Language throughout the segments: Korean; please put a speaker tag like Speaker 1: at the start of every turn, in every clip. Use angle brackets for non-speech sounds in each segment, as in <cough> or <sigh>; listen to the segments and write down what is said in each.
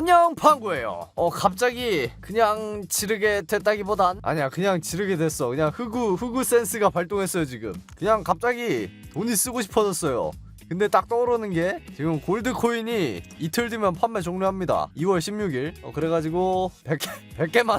Speaker 1: 안녕 방구예요. 어 갑자기 그냥 지르게 됐다기보단? 아니야 그냥 지르게 됐어. 그냥 흑우 흑우 센스가 발동했어요 지금. 그냥 갑자기 돈이 쓰고 싶어졌어요. 근데 딱 떠오르는 게 지금 골드 코인이 이틀 뒤면 판매 종료합니다. 2월 16일. 어 그래가지고 100개 100개만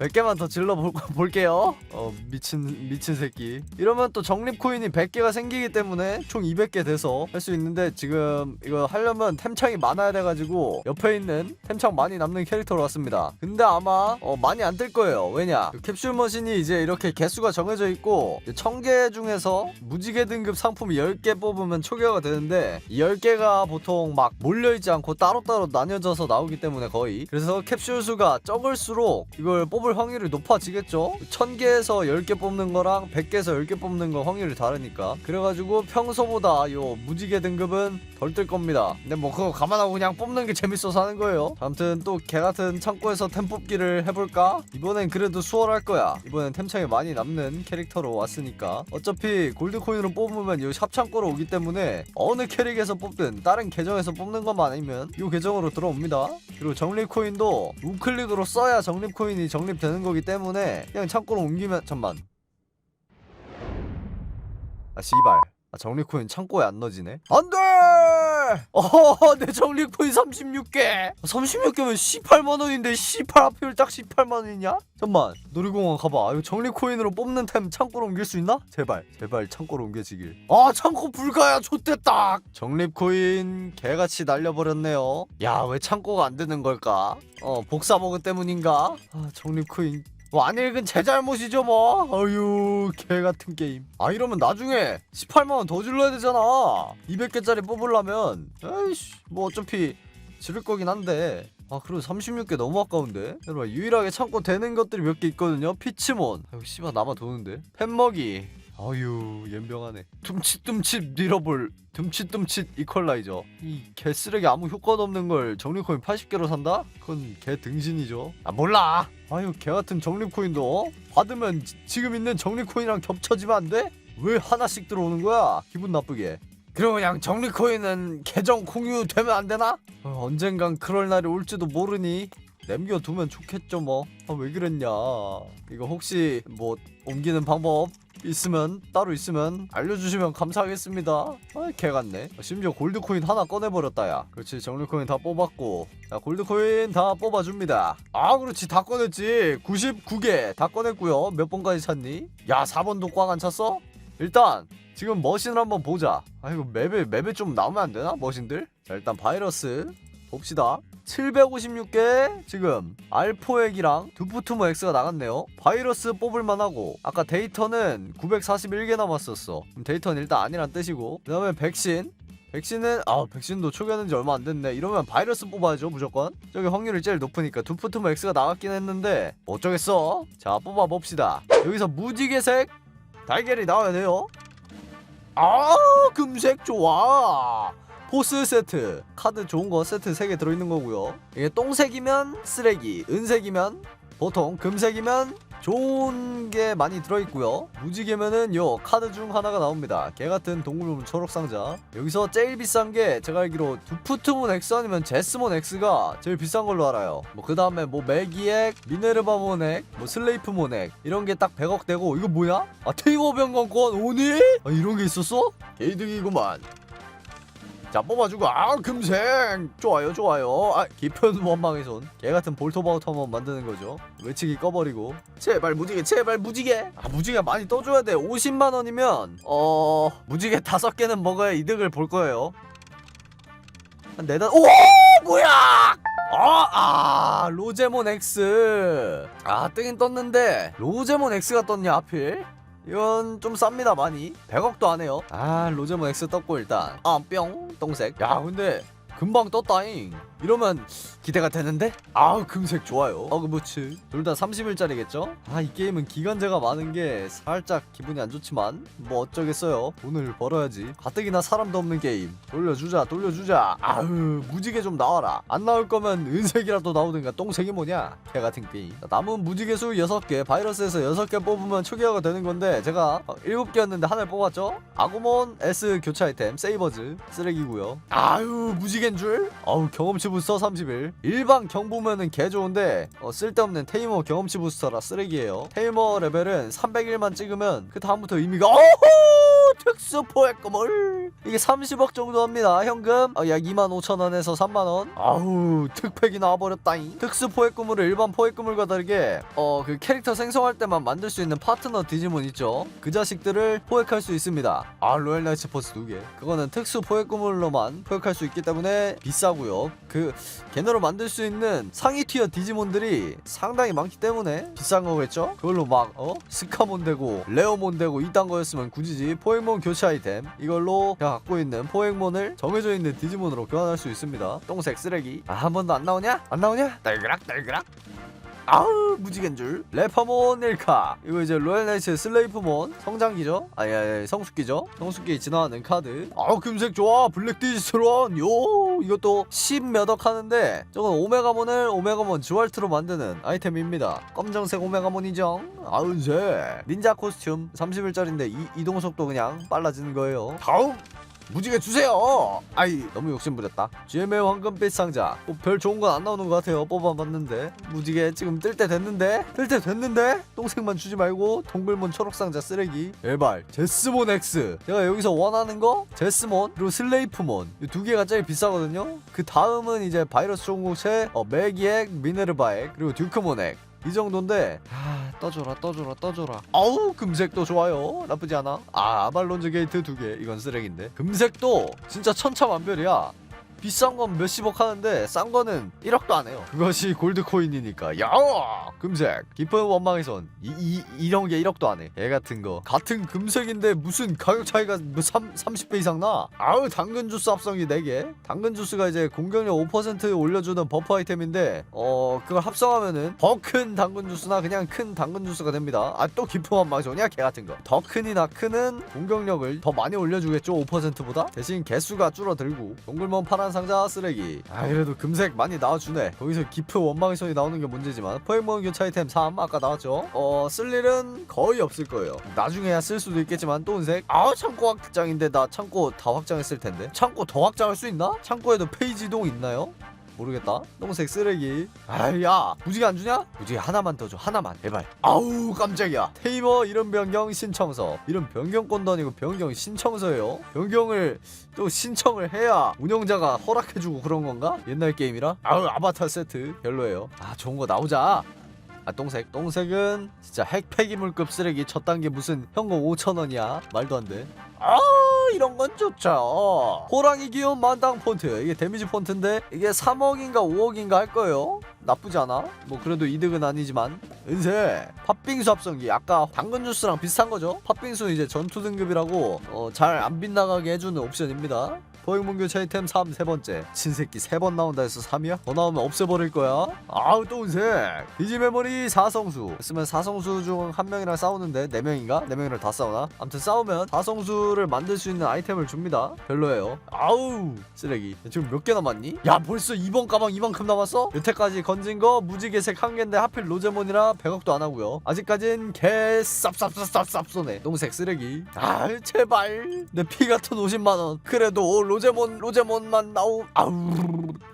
Speaker 1: 100 개만 더 질러 볼, 볼게요. 어, 미친, 미친 새끼. 이러면 또 적립 코인이 100개가 생기기 때문에 총 200개 돼서 할 수 있는데 지금 이거 하려면 템창이 많아야 돼가지고 옆에 있는 템창 많이 남는 캐릭터로 왔습니다. 근데 아마 어, 많이 안 뜰 거예요. 왜냐? 그 캡슐 머신이 이제 이렇게 개수가 정해져 있고 1000개 중에서 무지개 등급 상품 10개 뽑으면 초기화가 되는데 이 10개가 보통 막 몰려있지 않고 따로따로 나뉘어져서 나오기 때문에 거의 그래서 캡슐 수가 적을수록 이걸 뽑을 확률이 높아지겠죠? 1000개에서 10개 뽑는 거랑 100개에서 10개 뽑는 거 확률이 다르니까. 그래가지고 평소보다 요 무지개 등급은 덜 뜰 겁니다. 근데 뭐 그거 감안하고 그냥 뽑는 게 재밌어서 하는 거예요. 아무튼 또 개같은 창고에서 템 뽑기를 해볼까? 이번엔 그래도 수월할 거야. 이번엔 템창이 많이 남는 캐릭터로 왔으니까. 어차피 골드코인으로 뽑으면 이 샵창고로 오기 때문에 어느 캐릭에서 뽑든 다른 계정에서 뽑는 것만 아니면 이 계정으로 들어옵니다. 그리고 적립코인도 우클릭으로 써야 적립코인이 적립 되는 거기 때문에 그냥 창고로 옮기면 잠만. 아 씨발 아, 적립코인 창고에 안 넣어지네? 안 돼! 어허 내 적립코인 36개! 36개면 18만원인데 18 하필 딱 18만원이냐? 잠만 놀이공원 가봐. 이거 적립코인으로 뽑는 템 창고로 옮길 수 있나? 제발 제발 창고로 옮겨지길. 아 창고 불가야 좆됐다 적립코인 개같이 날려버렸네요. 야 왜 창고가 안 되는 걸까? 어 복사버그 때문인가? 아 적립코인 뭐 안 읽은 제 잘못이죠 뭐. 어휴 개같은 게임. 아 이러면 나중에 18만원 더 질러야 되잖아. 200개짜리 뽑으려면. 에이씨 뭐 어차피 지를 거긴 한데. 아 그리고 36개 너무 아까운데? 여러분 유일하게 참고 되는 것들이 몇 개 있거든요. 피치몬. 아유 씨발 남아 도는데. 팬먹이 아유 연병하네 둠칫둠칫 밀어볼 둠칫둠칫 이퀄라이저 이 개쓰레기 아무 효과도 없는 걸 적립코인 80개로 산다? 그건 개 등신이죠 아 몰라 아유 개같은 적립코인도 어? 받으면 지- 지금 있는 적립코인이랑 겹쳐지면 안 돼? 왜 하나씩 들어오는 거야 기분 나쁘게 그리고 그냥 적립코인은 계정 공유되면 안 되나? 어, 언젠간 그럴 날이 올지도 모르니 남겨두면 좋겠죠 뭐. 아, 왜 그랬냐. 이거 혹시 뭐 옮기는 방법 있으면 따로 있으면 알려주시면 감사하겠습니다. 아, 개같네. 심지어 골드코인 하나 꺼내버렸다 야. 그렇지 정리코인 다 뽑았고. 자 골드코인 다 뽑아줍니다. 아 그렇지 다 꺼냈지. 99개 다 꺼냈고요. 몇 번까지 찼니? 야 4번도 꽉안 찼어? 일단 지금 머신을 한번 보자. 아 이거 맵에 맵에 좀 나오면 안 되나 머신들? 자 일단 바이러스 봅시다. 756개 지금 알포액이랑 두푸트모 X가 나갔네요. 바이러스 뽑을만 하고. 아까 데이터는 941개 남았었어. 그럼 데이터는 일단 아니란 뜻이고. 그 다음에 백신. 백신은 아 백신도 초기화된 지 얼마 안 됐네. 이러면 바이러스 뽑아야죠 무조건. 저기 확률이 제일 높으니까 두푸트모 X가 나갔긴 했는데 뭐 어쩌겠어? 자 뽑아봅시다. 여기서 무지개색 달걀이 나와야 돼요. 아 금색 좋아 포스 세트. 카드 좋은 거 세트 3개 들어있는 거고요. 이게 똥색이면 쓰레기 은색이면 보통 금색이면 좋은 게 많이 들어있고요. 무지개면은 요 카드 중 하나가 나옵니다. 개같은 동물물 초록상자. 여기서 제일 비싼 게 제가 알기로 두푸트몬 X 아니면 제스몬 X가 제일 비싼 걸로 알아요. 뭐 그 다음에 뭐 메기액 미네르바몬 액, 뭐 슬레이프몬 액 이런 게 딱 100억 되고 이거 뭐야? 아 테이머 변경권 오니? 아 이런 게 있었어? 개이득이구만 자 뽑아주고 아 금색 좋아요 좋아요. 아 깊은 원망의 손 개같은 볼토바우터 한번 만드는 거죠. 외치기 꺼버리고. 제발 무지개 제발 무지개! 아 무지개 많이 떠줘야 돼. 50만 원이면 어 무지개 다섯 개는 먹어야 이득을 볼 거예요. 한 네단 오 뭐야! 아, 아, 로제몬 X. 아, 뜨긴 떴는데, 로제몬 X가 떴냐, 하필? 이건 좀 쌉니다, 많이. 100억도 안 해요. 아, 로제몬 X 떴고, 일단. 아, 뿅, 똥색. 야, 근데, 금방 떴다잉. 이러면 기대가 되는데? 아우 금색 좋아요. 어그부츠. 둘 다 30일짜리겠죠? 아 이 게임은 기간제가 많은 게 살짝 기분이 안 좋지만 뭐 어쩌겠어요. 돈을 벌어야지. 가뜩이나 사람도 없는 게임. 돌려주자 돌려주자. 아유 무지개 좀 나와라. 안 나올 거면 은색이라도 나오든가. 똥색이 뭐냐? 개같은 게임. 자, 남은 무지개 수 6개 바이러스에서 6개 뽑으면 초기화가 되는 건데 제가 어, 7개였는데 하나를 뽑았죠? 아구몬 S 교체 아이템 세이버즈 쓰레기고요. 아유 무지개인 줄? 아우 경험치 부스터 31 일반 경보면은 개 좋은데 어, 쓸데없는 테이머 경험치 부스터라 쓰레기예요. 테이머 레벨은 301만 찍으면 그 다음부터 의미가 어호 특수 포획금을. 이게 30억 정도 합니다 현금. 어, 약 2만 5천원에서 3만원. 아우 특팩이 나와버렸다잉. 특수 포획금을 일반 포획금을과 다르게 어 그 캐릭터 생성할 때만 만들 수 있는 파트너 디지몬 있죠. 그 자식들을 포획할 수 있습니다. 아 로얄 나이츠 포스 두개. 그거는 특수 포획금을로만 포획할 수 있기 때문에 비싸고요. 그 걔네로 만들 수 있는 상위 티어 디지몬들이 상당히 많기 때문에 비싼 거겠죠? 그걸로 막 어? 스카몬 되고 레어몬 되고 이딴 거였으면 굳이지 포획몬 교체 아이템 이걸로 제가 갖고 있는 포획몬을 정해져 있는 디지몬으로 교환할 수 있습니다 똥색 쓰레기 아 한 번도 안 나오냐? 안 나오냐? 딸그락 딸그락 아우 무지갠 줄. 레퍼몬 1카. 이거 이제 로얄나이츠 슬레이프몬. 성장기죠? 아니 아니 성숙기죠? 성숙기 진화하는 카드. 아우 금색 좋아. 블랙 디지트론 요 이것도 10 몇억 하는데 저건 오메가몬을 오메가몬 주얼트로 만드는 아이템입니다. 검정색 오메가몬이죠 아운세. 닌자 코스튬 30일짜리인데 이, 이동 속도 그냥 빨라지는 거예요. 다음 무지개 주세요. 아이 너무 욕심부렸다. GM의 황금빛 상자. 뭐 별 좋은 건 안 나오는 것 같아요. 뽑아봤는데 무지개 지금 뜰 때 됐는데 뜰 때 됐는데 똥색만 주지 말고 동글몬 초록 상자 쓰레기. 예발 제스몬 X. 제가 여기서 원하는 거 제스몬 그리고 슬레이프몬 이 두 개가 제일 비싸거든요. 그 다음은 이제 바이러스 종국체, 어, 매기액, 미네르바액 그리고 듀크몬액. 이 정도인데 아 떠줘라 떠줘라 떠줘라. 아우 금색도 좋아요. 나쁘지 않아. 아 아발론즈 게이트 두 개. 이건 쓰레기인데. 금색도 진짜 천차만별이야 비싼 건 몇십억 하는데 싼 거는 1억도 안 해요. 그것이 골드 코인이니까. 야 금색. 깊은 원망의 손 이, 이, 이런 게 1억도 안 해 애 같은 거. 같은 금색인데 무슨 가격 차이가 뭐 3, 30배 이상 나? 아우 당근 주스 합성기 4개? 당근 주스가 이제 공격력 5% 올려주는 버프 아이템인데 어 그걸 합성하면은 더 큰 당근 주스나 그냥 큰 당근 주스가 됩니다. 아 또 깊은 원망의 손이야 개 같은 거 더 큰이나 크는 공격력을 더 많이 올려주겠죠? 5%보다? 대신 개수가 줄어들고 동글몬 파란 상자 쓰레기. 아 그래도 금색 많이 나와주네. 거기서 깊은 원망의 손이 나오는 게 문제지만 포획몬 교체 아이템 3 아까 나왔죠? 어 쓸 일은 거의 없을 거예요. 나중에야 쓸 수도 있겠지만 또 은색. 아 창고 확장인데 나 창고 다 확장했을 텐데. 창고 더 확장할 수 있나? 창고에도 페이지 이동 있나요? 모르겠다. 똥색 쓰레기. 아야, 무지개 안 주냐? 무지개 하나만 더 줘. 하나만. 제발. 아우 깜짝이야. 테이머 이름 변경 신청서. 이름 변경권도 아니고 변경 신청서예요. 변경을 또 신청을 해야 운영자가 허락해주고 그런 건가? 옛날 게임이라. 아우 아바타 세트 별로예요. 아 좋은 거 나오자. 아 똥색 똥색은 진짜 핵 폐기물급 쓰레기 첫 단계 무슨 현금 5천원이야 말도 안돼 아 이런 건 좋죠. 호랑이 귀여운 만당 폰트. 이게 데미지 폰트인데 이게 3억인가 5억인가 할 거예요. 나쁘지 않아. 뭐 그래도 이득은 아니지만. 은세 팥빙수 합성기. 아까 당근 주스랑 비슷한 거죠? 팥빙수 이제 전투 등급이라고 어, 잘 안 빗나가게 해주는 옵션입니다 포획문교 차이템 3 세 번째. 친새끼 세 번 나온다 해서 3이야? 더 나오면 없애버릴 거야. 아우 또 은색 디지 메모리 사성수. 있으면 사성수 중 한 명이랑 싸우는데 네 명인가? 네 명이랑 다 싸우나? 아무튼 싸우면 사성수를 만들 수 있는 아이템을 줍니다. 별로예요. 아우 쓰레기. 지금 몇 개 남았니? 야 벌써 2번 가방 이만큼 남았어? 여태까지 건진 거 무지개색 한 개인데 하필 로제몬이라 100억도 안 하고요. 아직까진 개 쌉쌉쌉쌉쌉 쏘네. 똥색 쓰레기. 아 제발. 내 피 같은 50만원. 그래도 로제몬 로제몬만 나오 아우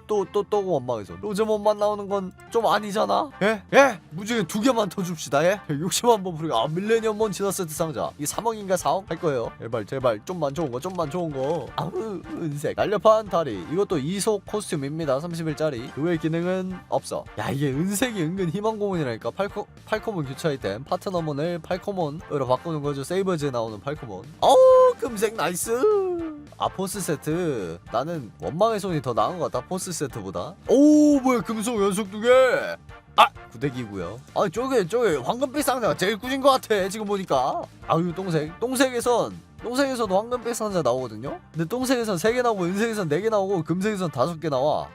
Speaker 1: 또 또 또 원망해서. 로제몬만 나오는 건 좀 아니잖아. 예? 예? 무지개 두 개만 더 줍시다 예? 욕심 한번 부리고. 아 밀레니엄몬 진화 세트 상자. 이게 3억인가 4억? 할 거예요. 제발 제발. 좀만 좋은 거 좀만 좋은 거. 아우 은색. 날렵한 다리. 이것도 이속 코스튬입니다. 30일짜리. 그외 기능은 없어. 야 이게 은색이 은근 희망 고문이라니까. 팔코 팔코몬 교체 아이템. 파트너몬을 팔코몬으로 바꾸는 거죠. 세이버즈에 나오는 팔코몬 어우 금색 나이스! 아 포스 세트. 나는 원망의 손이 더 나은 것 같다 포스 세트보다? 오 뭐야 금속 연속 두개? 아 구데기고요. 아 저게 저게 황금빛 상자가 제일 꾸진 것 같아 지금 보니까. 아유 똥색. 똥색에선 똥색에서도 황금빛 상자 나오거든요? 근데 똥색에선 3개 나오고 은색에선 4개 나오고 금색에선 5개 나와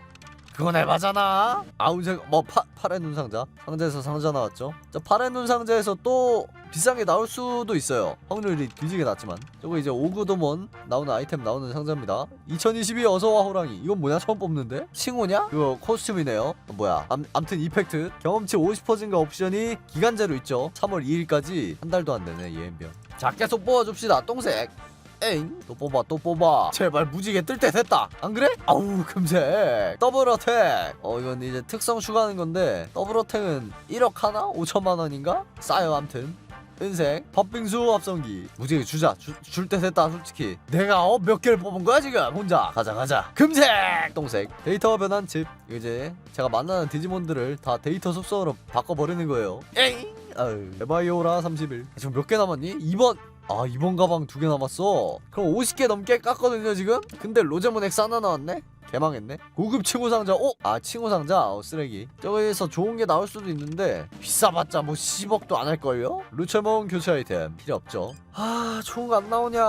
Speaker 1: 그건 에바잖아. 아우 제뭐 파래 눈 상자? 상자에서 상자 나왔죠? 자 파래 눈 상자에서 또 비싼 게 나올 수도 있어요. 확률이 뒤지게 낮지만. 저거 이제 오구도몬 나오는 아이템 나오는 상자입니다. 2022 어서와 호랑이. 이건 뭐냐 처음 뽑는데? 칭호냐? 그거 코스튬이네요. 어, 뭐야. 암, 암튼 이펙트. 경험치 50% 증가 옵션이 기간제로 있죠. 3월 2일까지 한 달도 안 되네 예엠병 자 계속 뽑아줍시다 똥색 에잉? 또 뽑아 또 뽑아. 제발 무지개 뜰 때 됐다. 안 그래? 아우 금색 더블 어택. 어 이건 이제 특성 추가하는 건데 더블 어택은 1억 하나? 5천만 원인가? 싸요 암튼. 은색. 팥빙수 합성기. 무지개 주자. 줄 때 됐다 솔직히. 내가 어 몇 개를 뽑은 거야 지금? 혼자. 가자 가자. 금색! 동색. 데이터 변환 칩. 이제 제가 만나는 디지몬들을 다 데이터 속성으로 바꿔버리는 거예요. 에잉! 아유. 에바이오라 31 지금 몇 개 남았니? 2번 아 이번 가방 두 개 남았어? 그럼 50개 넘게 깠거든요 지금? 근데 로제몬 X 하나 나왔네? 개망했네. 고급 칭호 상자 어? 아 칭호 상자? 어 쓰레기. 저기에서 좋은 게 나올 수도 있는데 비싸봤자 뭐 10억도 안 할걸요? 루체몬 교체 아이템 필요 없죠. 아 좋은 거 안 나오냐?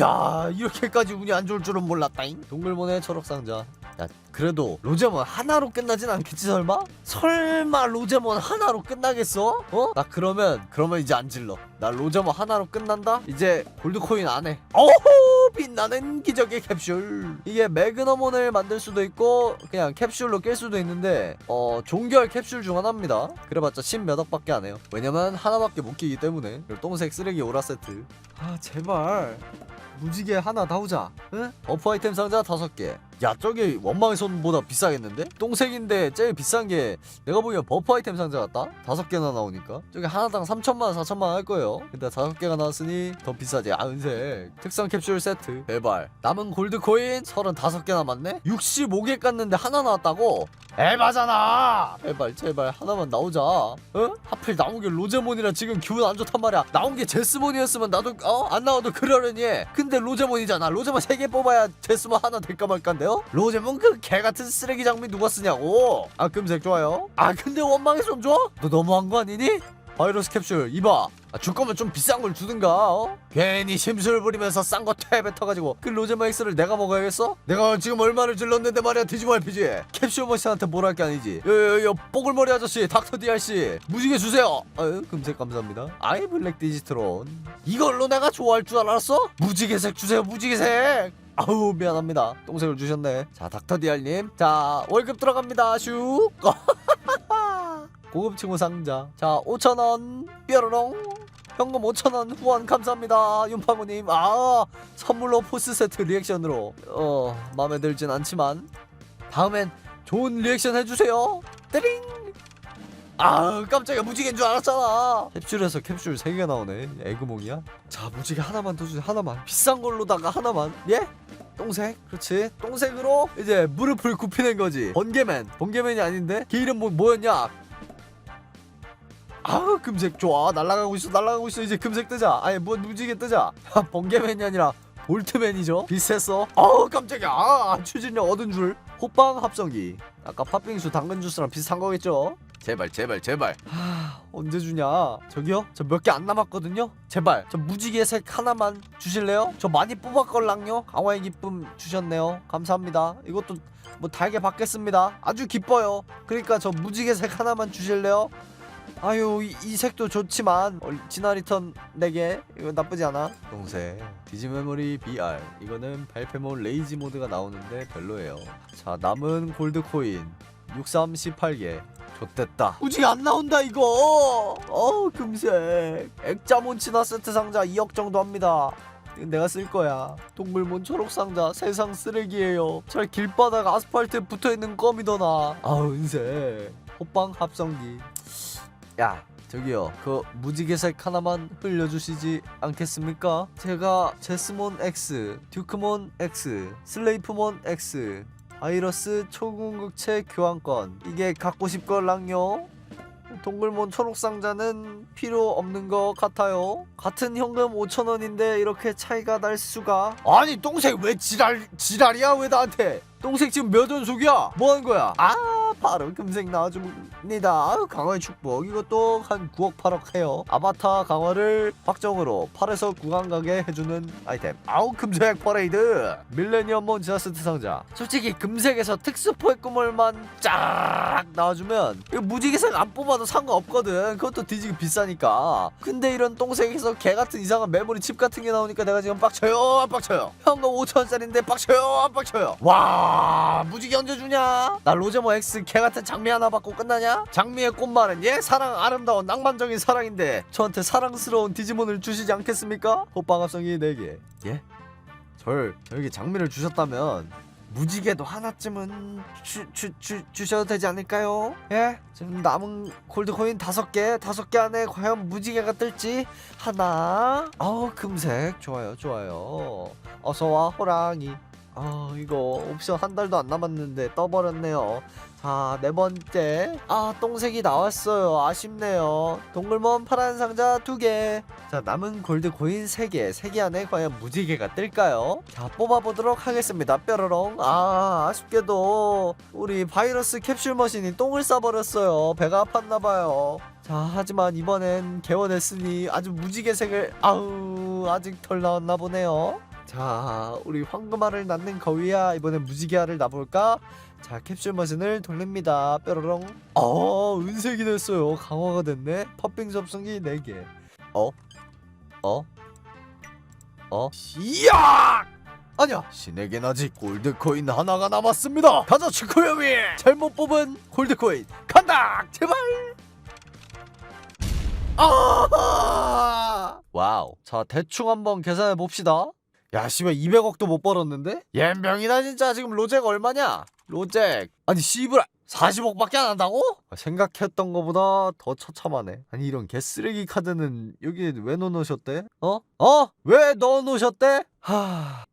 Speaker 1: 야 이렇게까지 운이 안 좋을 줄은 몰랐다잉. 동글몬의 초록 상자 야 그래도 로제몬 하나로 끝나진 않겠지 설마? 설마 로제몬 하나로 끝나겠어? 어? 나 그러면 그러면 이제 안 질러. 나 로제몬 하나로 끝난다? 이제 골드코인 안해. 어호 빛나는 기적의 캡슐. 이게 매그너몬을 만들 수도 있고 그냥 캡슐로 깰 수도 있는데 어 종결 캡슐 중 하나입니다. 그래봤자 10몇 억밖에 안 해요. 왜냐면 하나밖에 못 끼기 때문에. 똥색 쓰레기 오라 세트. 아 제발. 무지개 하나 나오자. 응? 버프 아이템 상자 다섯 개 야 저기 원망의 손보다 비싸겠는데? 똥색인데 제일 비싼 게 내가 보기엔 버프 아이템 상자 같다? 다섯 개나 나오니까 저기 하나당 3천만원 4천만원 할 거예요 근데 다섯 개가 나왔으니 더 비싸지 아 은색 특성 캡슐 세트 제발 남은 골드 코인 35개 남았네? 65개 깠는데 하나 나왔다고? 에바잖아 제발 제발 하나만 나오자 어? 하필 나온 게 로제몬이라 지금 기분 안 좋단 말이야 나온 게 제스몬이었으면 나도 어? 안 나와도 그러려니 근데 로제몬이잖아 로제몬 3개 뽑아야 제스몬 하나 될까 말까인데 요? 로제몬 그 개같은 쓰레기 장미 누가 쓰냐고 아 금색 좋아요 아 근데 원망의 손 줘? 너 너무한 거 아니니? 바이러스 캡슐 이봐 아, 줄 거면 좀 비싼 걸 주든가 어? 괜히 심술 부리면서 싼 거 퇴뱉어가지고 그 로제마 X를 내가 먹어야겠어? 내가 지금 얼마를 질렀는데 말이야 디지모 RPG 캡슐 머신한테 뭐랄 게 아니지 여여여 뽀글머리 아저씨 닥터 DRC 무지개 주세요 아유 금색 감사합니다 아이 블랙 디지트론 이걸로 내가 좋아할 줄 알았어? 무지개색 주세요 무지개색 아우 미안합니다. 똥색을 주셨네. 자 닥터 DR님. 자 월급 들어갑니다. 슉 <laughs> 고급 친구 상자. 자 5천원. 뾰로롱. 현금 5천원. 후원 감사합니다. 윤파무님. 아 선물로 포스 세트 리액션으로. 어 마음에 들진 않지만 다음엔 좋은 리액션 해주세요. 띠링 아 깜짝이야. 무지개인 줄 알았잖아. 캡슐에서 캡슐 3개 나오네. 에그몽이야? 자 무지개 하나만 더 주세요. 하나만. 비싼 걸로다가 하나만. 예? 똥색? 그렇지. 똥색으로 이제 무릎을 굽히는 거지. 번개맨. 번개맨이 아닌데? 걔 이름 뭐, 뭐였냐? 아 금색 좋아. 날아가고 있어 날아가고 있어. 이제 금색 뜨자. 아니 뭐 무지개 뜨자. 아, 번개맨이 아니라 볼트맨이죠. 비슷했어. 아우 깜짝이야. 아, 추진력 얻은 줄. 호빵 합성기. 아까 팥빙수 당근 주스랑 비슷한 거겠죠 제발 제발 제발. 하 언제 주냐? 저기요? 저 몇 개 안 남았거든요? 제발 저 무지개 색 하나만 주실래요? 저 많이 뽑았걸랑요? 강화의 기쁨 주셨네요. 감사합니다. 이것도 뭐 달게 받겠습니다. 아주 기뻐요. 그러니까 저 무지개 색 하나만 주실래요? 아유 이, 이 색도 좋지만 어, 진화 리턴 4개 이거 나쁘지 않아. 동색 디지메모리 BR 이거는 발페몬 레이지 모드가 나오는데 별로예요. 자 남은 골드 코인 63 18개 좋됐다 무지개 안 나온다 이거 어 금색 액자몬 진화 세트 상자 2억 정도 합니다 내가 쓸 거야. 동물몬 초록 상자 세상 쓰레기예요. 잘 길바닥 아스팔트에 붙어 있는 껌이더나. 아우 은색. 호빵 합성기. 야 저기요 그 무지개색 하나만 흘려주시지 않겠습니까? 제가 제스몬 X, 듀크몬 X, 슬레이프몬 X, 바이러스 초궁극체 교환권 이게 갖고 싶걸랑요? 동글몬 초록상자는 필요 없는 것 같아요. 같은 현금 5천원인데 이렇게 차이가 날 수가. 아니 똥색 왜 지랄 지랄이야 왜 나한테? 똥색 지금 몇 연속이야? 뭐 하는 거야? 아 바로 금색 나와줍니다. 아유, 강화의 축복 이것도 한 9억 8억 해요. 아바타 강화를 확정으로 8에서 9강 가게 해주는 아이템. 아우 금색 퍼레이드. 밀레니엄 몬 지하스트 상자. 솔직히 금색에서 특수포의 꿈을만 쫙 나와주면 이거 무지개색 안 뽑아도 상관없거든. 그것도 뒤지기 비싸니까. 근데 이런 똥색에서 개 같은 이상한 메모리 칩 같은 게 나오니까 내가 지금 빡쳐요 안 빡쳐요. 현금 5천원짜리인데 빡쳐요 안 빡쳐요. 와 무지개 언제 주냐? 나 로제모 X 무슨 개 같은 장미 하나 받고 끝나냐? 장미의 꽃말은 예 사랑 아름다운 낭만적인 사랑인데 저한테 사랑스러운 디지몬을 주시지 않겠습니까? 호빵합성이 4개 예? 절 저에게 장미를 주셨다면 무지개도 하나쯤은 주, 주, 주, 주셔도 되지 않을까요? 예? 지금 남은 골드코인 다섯 개 다섯 개 안에 과연 무지개가 뜰지 하나 어 금색 좋아요 좋아요 어서 와 호랑이 아 이거 옵션 한 달도 안 남았는데 떠버렸네요. 자 네 번째. 아 똥색이 나왔어요. 아쉽네요. 동글몬 파란 상자 두개 자 남은 골드 코인 3개. 3개 안에 과연 무지개가 뜰까요? 자 뽑아보도록 하겠습니다. 뾰로롱. 아 아쉽게도 우리 바이러스 캡슐 머신이 똥을 싸버렸어요. 배가 아팠나봐요. 자 하지만 이번엔 개원했으니 아주 무지개색을 아우 아직 덜 나왔나 보네요 자 우리 황금알을 낳는 거위야. 이번엔 무지개알을 낳아볼까? 자 캡슐 머신을 돌립니다. 뾰로롱. 어 은색이 됐어요. 강화가 됐네. 팝빙 접속기 4개. 어? 어? 어? 이야! 아니야. 신에겐 아직 골드코인 하나가 남았습니다. 가자 치코요미 잘못 뽑은 골드코인. 간다! 제발! 아 와우. 자 대충 한번 계산해 봅시다 야 씨발 200억도 못 벌었는데? 옌병이다 진짜 지금 로제가 얼마냐? 로제 아니 씨발 40억밖에 안 한다고? 아, 생각했던 거보다 더 처참하네 아니 이런 개쓰레기 카드는 여기 왜 넣어놓으셨대? 어? 어? 왜 넣어놓으셨대? 하...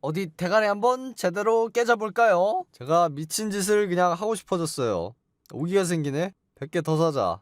Speaker 1: 어디 대가리 한번 제대로 깨져볼까요? 제가 미친 짓을 그냥 하고 싶어졌어요 오기가 생기네 100개 더 사자